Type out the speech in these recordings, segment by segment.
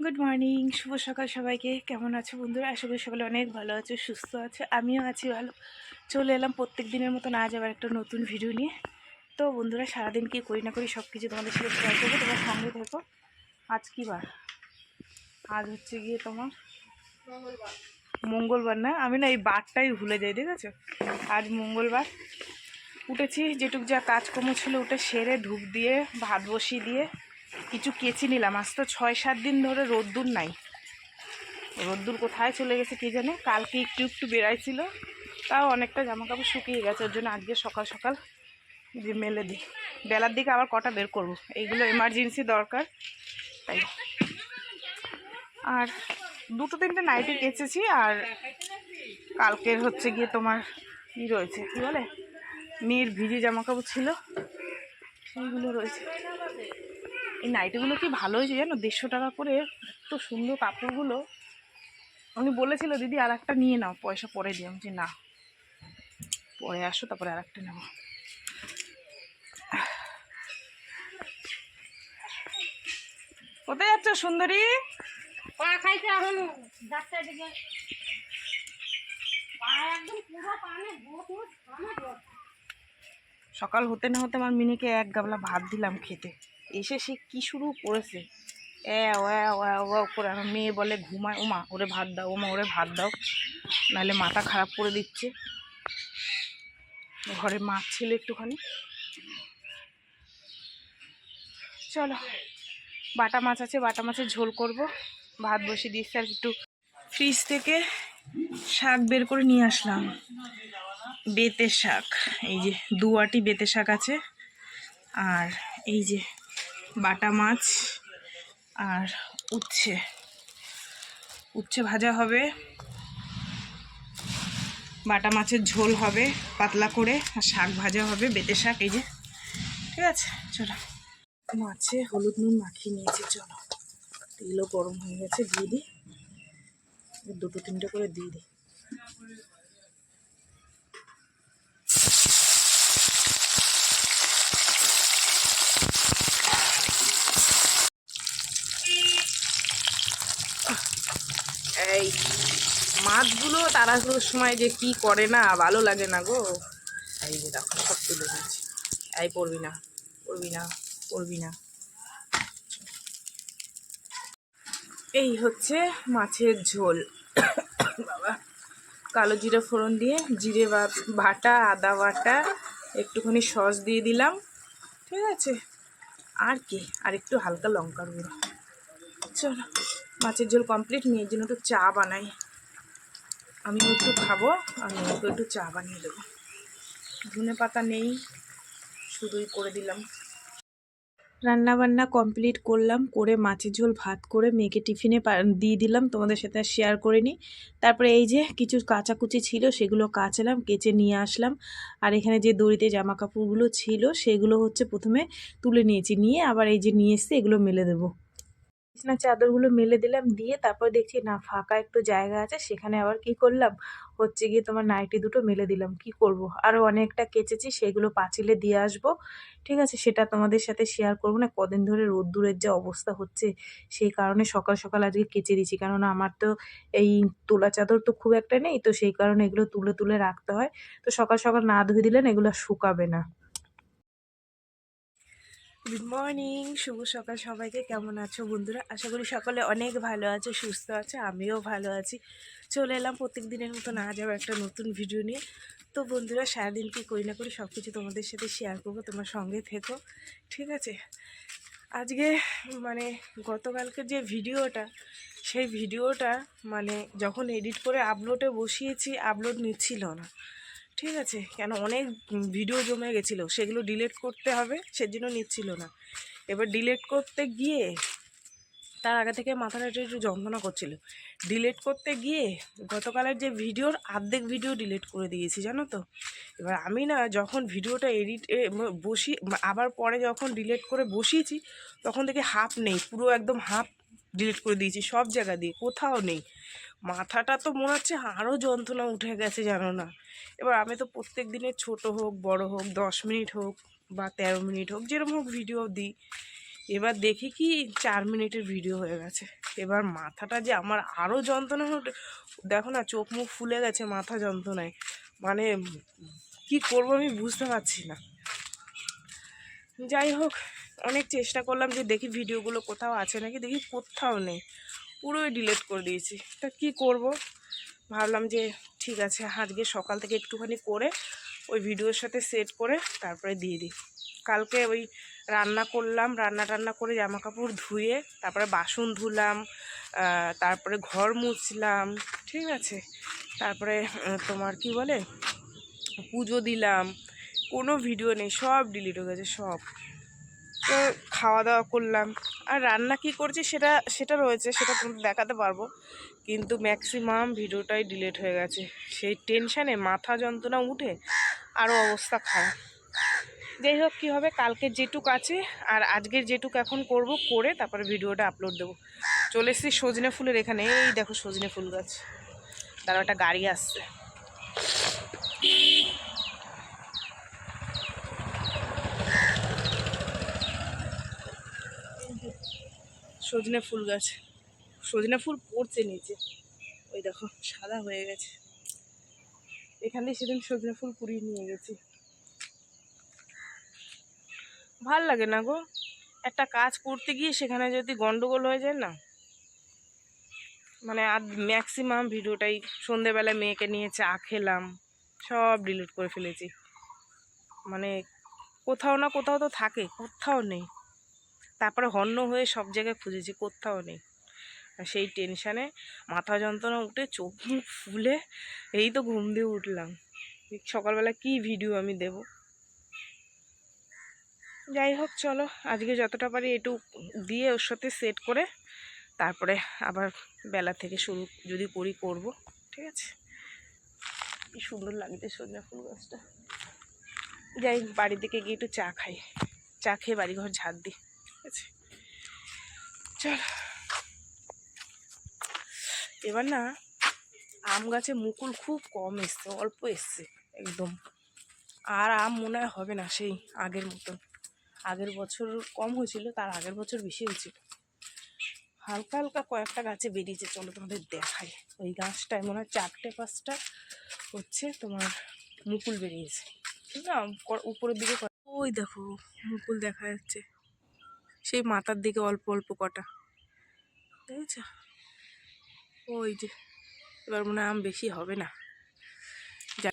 Good morning শুভ সকাল সবাইকে। কেমন আছো বন্ধুরা? আশা করি সকালে অনেক ভালো আছো সুস্থ আছে। আমিও আছি ভালো। চলে এলাম প্রত্যেক দিনের মতন আজ আবার একটা নতুন ভিডিও নিয়ে। তো বন্ধুরা সারাদিন কি করি না করি সব কিছু তোমাদের সাথে শেয়ার করব। তোমার সঙ্গে থেকো। আজ কি বার? আজ হচ্ছে গিয়ে তোমার মঙ্গলবার। না? আমি না এই বারটাই ভুলে যাই ঠিক আছে আজ মঙ্গলবার। উঠেছি যেটুক যা কাজকর্ম ছিল উঠে সেরে ধূপ দিয়ে ভাত বসিয়ে দিয়ে কিছু কেচে নিলাম। আজ তো ছয়, সাত দিন ধরে রোদ্দুর নাই। রোদ্দুর কোথায় চলে গেছে কে জানে? কালকে একটু একটু বেড়াইছিল, তাও অনেকটা জামা কাপড় শুকিয়ে গেছে। ওর জন্য আজকে সকাল সকাল যে মেলে দিই বেলার দিকে আবার কটা বের করব? এইগুলো এমার্জেন্সি দরকার, তাই। আর দুটো, তিনটে নাইটি কেচেছি, আর কালকের হচ্ছে গিয়ে তোমার কী রয়েছে, কী বলে? মেয়ের ভিজে জামা কাপড় ছিল, সেইগুলো রয়েছে। এই নাইটিগুলো কি ভালো হয়েছে জানো? দেড়শো টাকা করে এত সুন্দর কাপড়গুলো। উনি বলেছিল দিদি আর একটা নিয়ে নাও পয়সা পরে দিও। আমি বলছি, না পরে আসো তারপরে আর একটা নেব। কোথায় যাচ্ছ সুন্দরী? এখন দিকে। একদম পুরো পানে বহুত পানে জল। সকাল হতে না হতে আমার মিনিকে এক গাবলা ভাত দিলাম খেতে। এসে সে কি শুরু করেছে? করে আমার মেয়ে বলে ঘুমায়। ওমা, ওরে ভাত দাও, ওমা, ওরে ভাত দাও। নাহলে মাথা খারাপ করে দিচ্ছে। ঘরে মাছ ছিল একটুখানি। চলো, বাটা মাছ আছে, বাটা মাছের ঝোল করব। ভাত বসিয়ে দিয়েছি আর একটু ফ্রিজ থেকে শাক বের করে নিয়ে আসলাম। বেতের শাক, এই যে দুয়াটি বেতে শাক আছে। আর এই যে বাটা মাছ আর উচ্ছে। উচ্ছে ভাজা হবে। বাটা মাছের ঝোল হবে পাতলা করে আর শাক ভাজা হবে বেতে শাক, এই যে। ঠিক আছে, চলো। মাছে হলুদ নুন মাখিয়ে নিয়েছি, চলো। তেলও গরম হয়ে গেছে, দিয়ে দিই। দুটো তিনটে করে দিয়ে দিই এই মাছগুলো তাড়াহুড়োর সময় যে কি করে না, ভালো লাগে না গো। এই যে দেখো, সব তুলে নিয়েছি। এই পড়বি না পড়বি না পড়বি না। এই হচ্ছে মাছের ঝোল। বাবা, কালো জিরে ফোড়ন দিয়ে জিরে বাটা, আদা বাটা, একটুখানি সস দিয়ে দিলাম। ঠিক আছে? আর কি, আর একটু হালকা লঙ্কার গুঁড়ো। চলো, মাছের ঝোল কমপ্লিট মেয়ের জন্য একটু চা বানাই। আমি একটু খাব, আমি ওকে একটু চা বানিয়ে দেবো। ধনে পাতা নেই, শুধুই করে দিলাম। রান্না বান্না কমপ্লিট করলাম, করে মাছের ঝোল, ভাত করে মেয়েকে টিফিনে দিয়ে দিলাম, তোমাদের সাথে শেয়ার করে নিই তারপরে এই যে কিছু কাচাকুচি ছিল, সেগুলো কাচলাম, কেচে নিয়ে আসলাম। আর এখানে যে দড়িতে জামা কাপড়গুলো ছিল, সেগুলো হচ্ছে প্রথমে তুলে নিয়েছি। নিয়ে আবার এই যে নিয়ে এসছি, এগুলো মেলে দেবো। বিছানার চাদরগুলো মেলে দিলাম, দিয়ে তারপর দেখছি, না, ফাঁকা একটু জায়গা আছে, সেখানে আবার কি করলাম? হচ্ছে গিয়ে তোমার নাইটি দুটো মেলে দিলাম, কি করব? আরও অনেকটা কেচেছি, সেগুলো পাঁচিলে দিয়ে আসব, ঠিক আছে? সেটা তোমাদের সাথে শেয়ার করব না, কদিন ধরে রোদ্দুরের যে অবস্থা হচ্ছে, সেই কারণে সকাল সকাল আজকে কেচে দিচ্ছি কারণ আমার তো এই তোলা চাদর তো খুব একটা নেই, তো সেই কারণে এগুলো তুলে তুলে রাখতে হয়, তো সকাল সকাল না ধুয়ে দিলে না এগুলো শুকাবে না। গুড মর্নিং শুভ সকাল সবাইকে। কেমন আছো বন্ধুরা? আশা করি সকলে অনেক ভালো আছো, সুস্থ আছে, আমিও ভালো আছি। চলে এলাম প্রত্যেক দিনের মতন আজ আবার একটা নতুন ভিডিও নিয়ে। তো বন্ধুরা, সারাদিন কি করি না করি সব কিছু তোমাদের সাথে শেয়ার করব, তোমার সঙ্গে থেকো, ঠিক আছে? আজকে মানে গতকালকে যে ভিডিওটা সেই ভিডিওটা মানে যখন এডিট করে আপলোডে বসিয়েছি আপলোড নিচ্ছিল না। ঠিক আছে, কেন অনেক ভিডিও জমে গেছিল, সেগুলো ডিলিট করতে হবে, সেজন্য নিচ্ছিল না। এবার ডিলিট করতে গিয়ে তার আগে থেকে মাথাটা একটু যন্ত্রণা করছিল। ডিলিট করতে গিয়ে গতকালের যে ভিডিওর আর্ধেক ভিডিও ডিলিট করে দিয়েছি, জানো তো? এবার আমি না যখন ভিডিওটা এডিট বসি আবার পরে যখন ডিলিট করে বসিয়েছি, তখন থেকে হাফ নেই, পুরো একদম হাফ ডিলিট করে দিয়েছি, সব জায়গা দিয়ে, কোথাও নেই। মাথাটা তো মনে হচ্ছে আরও যন্ত্রণা উঠে গেছে জানো না। এবার আমি তো প্রত্যেক দিনের ছোট হোক, বড় হোক, দশ মিনিট হোক বা তেরো মিনিট হোক যেরকম হোক ভিডিও দিই। এবার দেখি কি চার মিনিটের ভিডিও হয়ে গেছে। এবার মাথাটা যে আমার আরও যন্ত্রণা ওঠে দেখো না, চোখ মুখ ফুলে গেছে মাথা যন্ত্রণায়। মানে কি করব আমি বুঝতে পারছি না। যাই হোক, অনেক চেষ্টা করলাম যে দেখি ভিডিওগুলো কোথাও আছে নাকি, দেখি কোথাও নেই। পুরোই ডিলিট করে দিয়েছি। তা কি করব? ভাবলাম যে ঠিক আছে, আজকে সকাল থেকে একটুখানি করে ওই ভিডিওর সাথে সেট করে তারপরে দিয়ে দিই। কালকে ওই রান্না করলাম, রান্না টান্না করে জামা কাপড় ধুয়ে, তারপরে বাসন ধুলাম তারপরে ঘর মুছলাম, ঠিক আছে? তারপরে তোমার কি বলে? পুজো দিলাম, কোনো ভিডিও নেই, সব ডিলিট হয়ে গেছে, সব। তো খাওয়া দাওয়া করলাম। আর রান্না কি করছি সেটা সেটা রয়েছে, সেটা দেখাতে পারব। কিন্তু ম্যাক্সিমাম ভিডিওটাই ডিলেট হয়ে গেছে। সেই টেনশানে মাথা যন্ত্রণা উঠে আরও অবস্থা খারাপ। যাই হোক, কী হবে? কালকে যেটুক আছে আর আজকের যেটুক এখন করব, করে তারপরে ভিডিওটা আপলোড দেবো। চলে এসেছি সজনে ফুলের এখানে। এই দেখো সজনে ফুল গাছ। তার একটা গাড়ি আসছে। সজনে ফুল গাছ। সজনে ফুল পড়ছে নিচে। ওই দেখো, সাদা হয়ে গেছে। এখান দিয়ে সেদিন সজনে ফুল কুড়িয়ে নিয়ে গেছি। ভালো লাগে না গো? একটা কাজ করতে গিয়ে সেখানে যদি গন্ডগোল হয়ে যায় না? মানে আর ম্যাক্সিমাম ভিডিওটাই সন্ধেবেলায় মেয়েকে নিয়ে চা খেলাম, সব ডিলিট করে ফেলেছি। মানে কোথাও না কোথাও তো থাকে, কোথাও নেই। তারপরে হন্য হয়ে সব জায়গায় খুঁজেছি, কোথাও নেই। আর সেই টেনশানে মাথা যন্ত্রণা উঠে চোখ মুখ ফুলে এই তো ঘুম দিয়ে উঠলাম। সকালবেলা কি ভিডিও আমি দেব? যাই হোক, চলো, আজকে যতটা পারি একটু দিয়ে ওর সাথে সেট করে তারপরে আবার বেলা থেকে শুরু যদি করি করব, ঠিক আছে? কি সুন্দর লাগছে সজনা ফুল গাছটা। যাই বাড়ির দিকে গিয়ে একটু চা খাই। চা খেয়ে বাড়িঘর ঝাড় দিই। আছে চল। এবার না, আম গাছে মুকুল খুব কম এসছে, অল্প এসছে, একদম। আর আম মনে হয় হবে না সেই আগের মতন। আগের বছর কম হয়েছিল, তার আগের বছর বেশি হয়েছিল। হালকা হালকা কয়েকটা গাছে বেরিয়েছে, চলো তোমাদের দেখাই। ওই গাছটায় মনে হয় চারটে পাঁচটা হচ্ছে তোমার মুকুল বেরিয়েছে। না, উপরের দিকে ওই দেখো, মুকুল দেখা যাচ্ছে। সেই মাথার দিকে অল্প অল্প কটা। দেখেছ? ওই যে, এবার মনে আম বেশি হবে না। যা-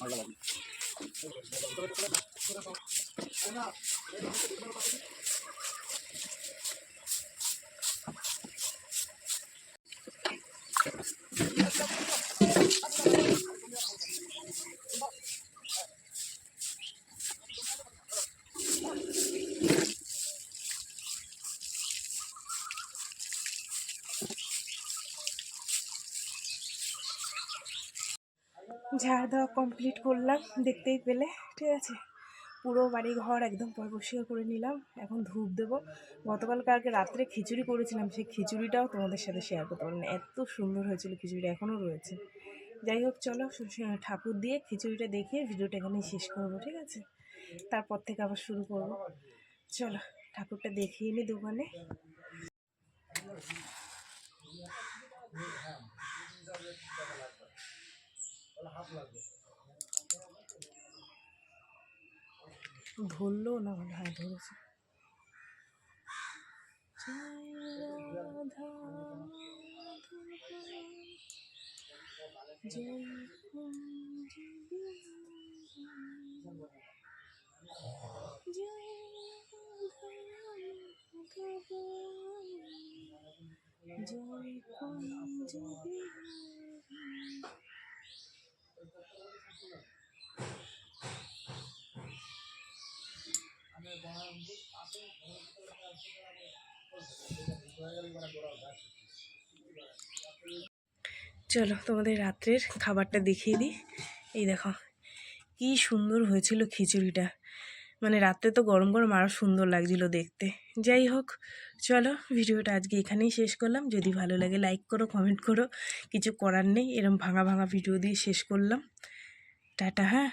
何だ? ঝাড় দেওয়া কমপ্লিট করলাম, দেখতেই পেলে, ঠিক আছে? পুরো বাড়ি ঘর একদম পরিষ্কার করে নিলাম, এখন ধূপ দেবো। গতকাল কালকে রাত্রে খিচুড়ি করেছিলাম, সেই খিচুড়িটাও তোমাদের সাথে শেয়ার করতে পারলাম না এত সুন্দর হয়েছিল খিচুড়িটা এখনও রয়েছে। যাই হোক, চলো ঠাকুর দিয়ে খিচুড়িটা দেখিয়ে ভিডিওটা এখানেই শেষ করব, ঠিক আছে? তারপর থেকে আবার শুরু করব। চলো, ঠাকুরটা দেখিয়ে নিই দোকানে। ধরলো না মনে হয় ধরেছে জয় জয় চলো তোমাদের রাত্রের খাবারটা দেখিয়ে দিই। এই দেখো, কি সুন্দর হয়েছিল খিচুড়িটা। মানে রাত্রে তো গরম গরম আরও সুন্দর লাগছিল দেখতে। যাই হোক, চলো ভিডিওটা আজকে এখানেই শেষ করলাম। যদি ভালো লাগে লাইক করো কমেন্ট করো। কিছু করার নেই, এরম ভাঙা ভাঙা ভিডিও দিয়ে শেষ করলাম। টাটা হ্যাঁ?